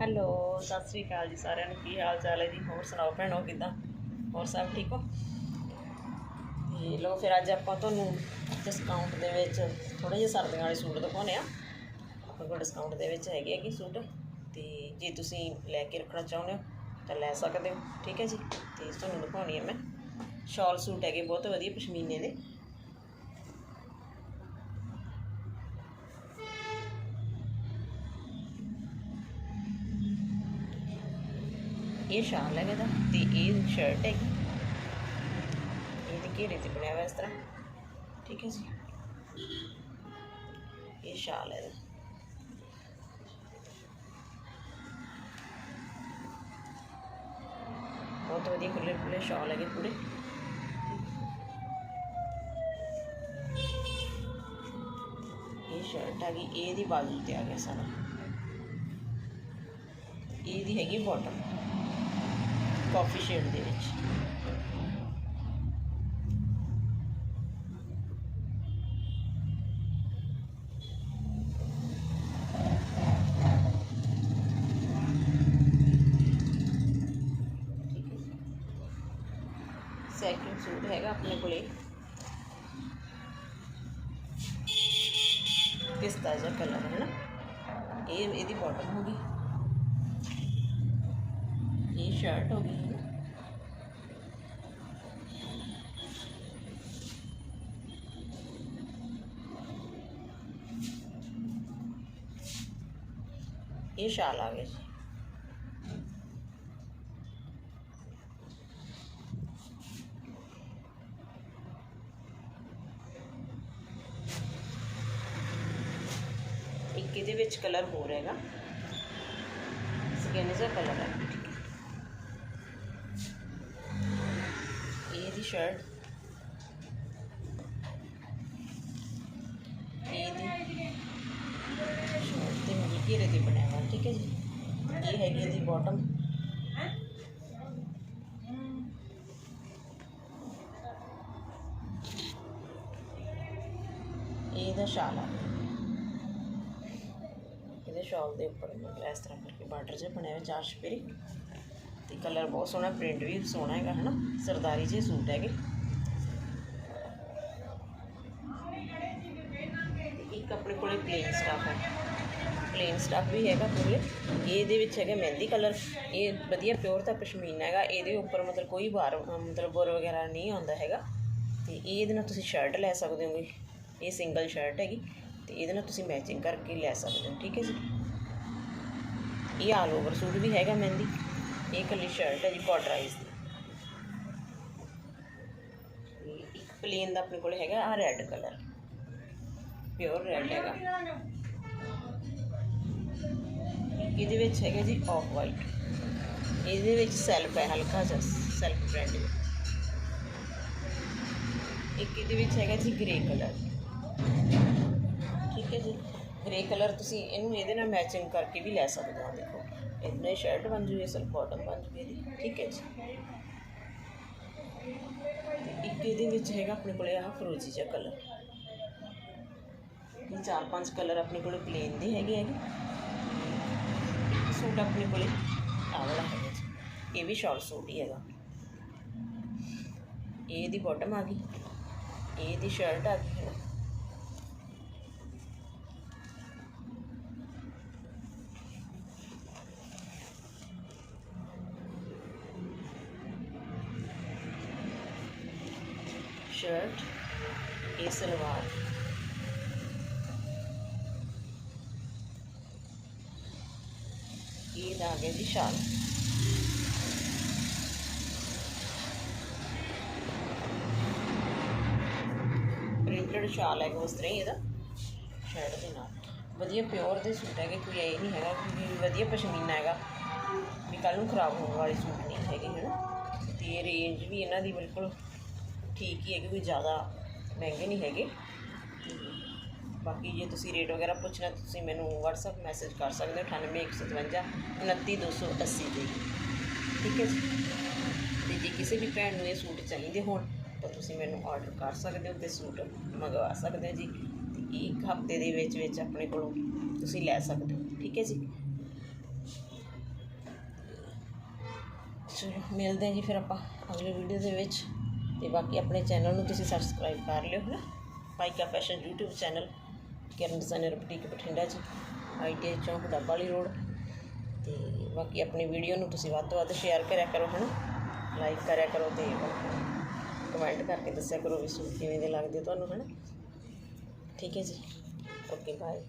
Hello, Sat Sri ਅਕਾਲ ਜੀ ਸਾਰਿਆਂ ਨੂੰ। ਕੀ ਹਾਲ ਚਾਲ ਹੈ ਜੀ? ਹੋਰ ਸੁਣਾਓ ਭੈਣੋ, ਕਿਦਾਂ? ਹੋਰ ਸਭ ਠੀਕ ਹੋ? ਤੇ ਲੋ ਫਿਰ ਅੱਜ ਆਪਾਂ ਤੁਹਾਨੂੰ ਡਿਸਕਾਊਂਟ ਦੇ ਵਿੱਚ ਥੋੜੇ ਜਿਹੇ ਸਰਦੀਆਂ ਵਾਲੇ ਸੂਟ ਦਿਖਾਉਣੇ ਆ ਆਪਣੇ ਕੋਲ ਡਿਸਕਾਊਂਟ ਦੇ ਵਿੱਚ ਹੈਗੇ ਆ ਕਿ ਸੂਟ। ਤੇ ਜੇ ਤੁਸੀਂ ਲੈ ਕੇ ਰੱਖਣਾ ਚਾਹੁੰਦੇ ਹੋ, ਤਾਂ ਲੈ ਸਕਦੇ ਹੋ। ਠੀਕ ਹੈ ਜੀ? ਤੇ ਤੁਹਾਨੂੰ ਦਿਖਾਉਣੀ ਹੈ ਮੈਂ। ਸ਼ਾਲ ਸੂਟ ਹੈਗੇ, ਬਹੁਤ ਵਧੀਆ ਪਸ਼ਮੀਨੇ ਦੇ। ਇਹ ਸ਼ਾਲ ਹੈਗਾ ਦਾ ਤੇ ਇਹ ਸ਼ਰਟ ਹੈਗੀ। ਇਹਦੇ ਘੇਰੇ ਤੇ ਬਣਿਆ ਹੋਇਆ ਇਸ ਤਰ੍ਹਾਂ। ਠੀਕ ਹੈ ਜੀ। ਇਹ ਸ਼ਾਲ ਹੈ। ਬਹੁਤ ਵਧੀਆ ਖੁੱਲੇ ਖੁੱਲੇ ਸ਼ਾਲ ਹੈਗੇ ਪੂਰੇ। ਇਹ ਸ਼ਰਟ ਆ ਗਈ ਇਹਦੀ ਬਾਜੂ ਤੇ ਆ ਗਿਆ ਸਾਰਾ। ਇਹਦੀ ਹੈਗੀ ਬਾਟਮ ਕਾਫੀ ਸ਼ੇਡ ਦੇ ਵਿੱਚ। ਸੈਕਿੰਡ ਸੂਟ ਹੈਗਾ ਆਪਣੇ ਕੋਲੇ। ਪਿਸਤਾ ਜਿਹਾ ਕਲਰ ਹੈ ਨਾ। ਇਹ, ਇਹਦੀ ਬਾਟਮ ਹੋ ਗਈ। ਇਹ ਸ਼ਰਟ ਹੋ ਗਈ ਹੈ ਨਾ ਇਹ ਸ਼ਾਲ ਆ ਗਿਆ ਜੀ ਇੱਕ ਇਹਦੇ ਵਿੱਚ ਕਲਰ ਹੋਰ ਹੈਗਾ ਸਕਿਨ ਦਾ ਕਲਰ ਹੈ ਠੀਕ ਹੈ ਇਹ ਦੀ ਸ਼ਰਟ ਇਹ ਦੀ ਤੇ ਮੇਰੀ ਘੇਰੇ ਤੇ ਬਣਿਆ ਹੋਇਆ ਠੀਕ ਹੈ ਜੀ? ਇਹ ਹੈਗੀ ਇਹਦੀ ਬਾਟਮ ਇਹਦਾ ਸ਼ਾਲ ਆ। ਇਹਦੇ ਸ਼ਾਲ ਦੇ ਉੱਪਰ ਇਸ ਤਰ੍ਹਾਂ ਕਰਕੇ ਬਾਰਡਰ ਜਿਹਾ ਬਣਿਆ ਹੋਇਆ ਚਾਰ ਛਪੇਰੇ। ਤੇ ਕਲਰ ਬਹੁਤ ਸੋਹਣਾ ਪ੍ਰਿੰਟ ਵੀ ਸੋਹਣਾ ਹੈਗਾ, ਹਨਾ? ਸਰਦਾਰੀ ਜਿਹੇ ਸੂਟ ਹੈਗੇ। ਤੇ ਇੱਕ ਆਪਣੇ ਕੋਲੇ ਪਲੇਨ ਸਟਾਫ ਹੈ। ਪਲੇਨ ਸਟਾਫ ਵੀ ਹੈਗਾ ਪੂਰੇ ਇਹਦੇ ਵਿੱਚ ਹੈਗਾ ਮਹਿੰਦੀ ਕਲਰ ਇਹ ਵਧੀਆ ਪਿਓਰ ਤਾਂ ਪਸ਼ਮੀਨਾ ਹੈਗਾ। ਇਹਦੇ ਉੱਪਰ ਮਤਲਬ ਕੋਈ ਵਾਰ, ਮਤਲਬ ਬੁਰ ਵਗੈਰਾ ਨਹੀਂ ਆਉਂਦਾ ਹੈਗਾ। ਤੇ ਇਹਦੇ ਨਾਲ ਤੁਸੀਂ ਸ਼ਰਟ ਲੈ ਸਕਦੇ ਹੋਗੇ। ਇਹ ਸਿੰਗਲ ਸ਼ਰਟ ਹੈਗੀ। ਤੇ ਇਹਦੇ ਨਾਲ ਤੁਸੀਂ ਮੈਚਿੰਗ ਕਰਕੇ ਲੈ ਸਕਦੇ ਹੋ। ਠੀਕ ਹੈ ਜੀ? ਇਹ ਆਲ ਓਵਰ ਸੂਟ ਵੀ ਹੈਗਾ ਮਹਿੰਦੀ। ਇਹ ਕੱਲੀ ਸ਼ਰਟ ਹੈ ਜੀ ਬਾਰਡਰਾਈਜ਼ ਦੀ। ਇੱਕ ਪਲੇਨ ਦਾ ਆਪਣੇ ਕੋਲ ਹੈਗਾ ਆ ਰੈੱਡ ਕਲਰ ਪਿਓਰ ਰੈੱਡ ਹੈਗਾ। ਇਹਦੇ ਵਿੱਚ ਹੈਗਾ ਜੀ ਆਫ ਵਾਈਟ ਇਹਦੇ ਵਿੱਚ ਸੈਲਫ ਹੈ, ਹਲਕਾ ਜਿਹਾ ਸੈਲਫ ਬ੍ਰਾਂਡ ਇੱਕ ਇਹਦੇ ਵਿੱਚ ਹੈਗਾ ਜੀ ਗ੍ਰੇ ਕਲਰ ਠੀਕ ਹੈ ਜੀ। ਗ੍ਰੇ ਕਲਰ ਤੁਸੀਂ ਇਹਨੂੰ ਇਹਦੇ ਨਾਲ ਮੈਚਿੰਗ ਕਰਕੇ ਵੀ ਲੈ ਸਕਦੇ ਹੋ, ਦੇਖੋ। ਇਹਨੇ ਸ਼ਰਟ ਬਣ ਜੂਗੀ ਸਰ ਬਾਟਮ ਬਣ ਜੂਗੀ ਇਹਦੀ, ਠੀਕ ਹੈ ਜੀ? ਇੱਕ ਇਹਦੇ ਵਿੱਚ ਹੈਗਾ ਆਪਣੇ ਕੋਲੇ ਆਹ ਫਰੋਜੀ ਜਿਹਾ ਕਲਰ ਇਹ ਚਾਰ ਪੰਜ ਕਲਰ ਆਪਣੇ ਕੋਲੇ ਪਲੇਨ ਦੇ ਹੈਗੇ ਹੈਗੇ। ਇੱਕ ਸੂਟ ਆਪਣੇ ਕੋਲੇ ਆਹ ਵਾਲਾ ਇਹ ਵੀ ਸ਼ਾਰਟ ਸੂਟ ਹੀ ਹੈਗਾ। ਇਹ ਇਹਦੀ ਬਾਟਮ ਆ ਗਈ। ਇਹ ਇਹਦੀ ਸ਼ਰਟ ਆ ਗਈ। ਸ਼ਰਟ ਇਹ ਸਲਵਾਰ ਇਹ ਦਾਗੇ ਦੀ ਸ਼ਾਲ ਪ੍ਰਿੰਟਡ ਸ਼ਾਲ ਹੈ ਉਸ ਤਰ੍ਹਾਂ ਹੀ ਇਹਦਾ ਸ਼ਰਟ ਦੇ ਨਾਲ। ਵਧੀਆ ਪਿਓਰ ਦੇ ਸੂਟ ਹੈਗੇ, ਕੋਈ ਇਹ ਨਹੀਂ ਹੈਗਾ ਕਿ ਵਧੀਆ ਪਸ਼ਮੀਨਾ ਹੈਗਾ। ਵੀ ਕੱਲ ਨੂੰ ਖਰਾਬ ਹੋਣ ਵਾਲੇ ਸੂਟ ਨਹੀਂ ਹੈਗੇ, ਹਨ? ਤੇ ਰੇਂਜ ਵੀ ਇਹਨਾਂ ਦੀ ਬਿਲਕੁਲ ਠੀਕ ਹੀ ਹੈਗੀ ਕੋਈ ਜ਼ਿਆਦਾ ਮਹਿੰਗੇ ਨਹੀਂ ਹੈਗੇ। ਬਾਕੀ ਜੇ ਤੁਸੀਂ ਰੇਟ ਵਗੈਰਾ ਪੁੱਛਣਾ, ਤੁਸੀਂ ਮੈਨੂੰ WhatsApp ਮੈਸੇਜ ਕਰ ਸਕਦੇ ਹੋ 98157 29280 ਤੇ। ਠੀਕ ਹੈ ਜੀ? ਤੇ ਜੇ ਕਿਸੇ ਵੀ ਭੈਣ ਨੂੰ ਇਹ ਸੂਟ ਚਾਹੀਦੇ ਹੋਣ, ਤਾਂ ਤੁਸੀਂ ਮੈਨੂੰ ਆਰਡਰ ਕਰ ਸਕਦੇ ਹੋ ਤੇ ਸੂਟ ਮੰਗਵਾ ਸਕਦੇ ਹੋ ਜੀ। ਤੇ ਇੱਕ ਹਫ਼ਤੇ ਦੇ ਵਿੱਚ ਵਿੱਚ ਆਪਣੇ ਕੋਲੋਂ ਤੁਸੀਂ ਲੈ ਸਕਦੇ ਹੋ। ਠੀਕ ਹੈ ਜੀ? ਚਲੋ, ਮਿਲਦੇ ਹਾਂ ਜੀ ਫਿਰ ਆਪਾਂ ਅਗਲੇ ਵੀਡੀਓ ਦੇ ਵਿੱਚ। ਤੇ ਬਾਕੀ ਆਪਣੇ ਚੈਨਲ ਨੂੰ ਤੁਸੀਂ ਸਬਸਕ੍ਰਾਈਬ ਕਰ ਲਿਓ ਹੈ ਨਾ Paika fashion YouTube channel Kiran designer boutique Bathinda ਜੀ ਆਈਟੀਆਈ ਚੌਂਕ ਡੱਬਾ ਵਾਲੀ ਰੋਡ। ਤੇ ਬਾਕੀ ਆਪਣੀ ਵੀਡੀਓ ਨੂੰ ਤੁਸੀਂ ਵੱਧ ਤੋਂ ਵੱਧ ਸ਼ੇਅਰ ਕਰਿਆ ਕਰੋ ਹੈ ਨਾ ਲਾਈਕ ਕਰਿਆ ਕਰੋ ਤੇ ਕਮੈਂਟ ਕਰਕੇ ਦੱਸਿਆ ਕਰੋ ਵੀ ਸੂਟ ਕਿਵੇਂ ਦੇ ਲੱਗਦੇ ਤੁਹਾਨੂੰ ਹੈ ਨਾ ਠੀਕ ਹੈ ਜੀ। Okay bye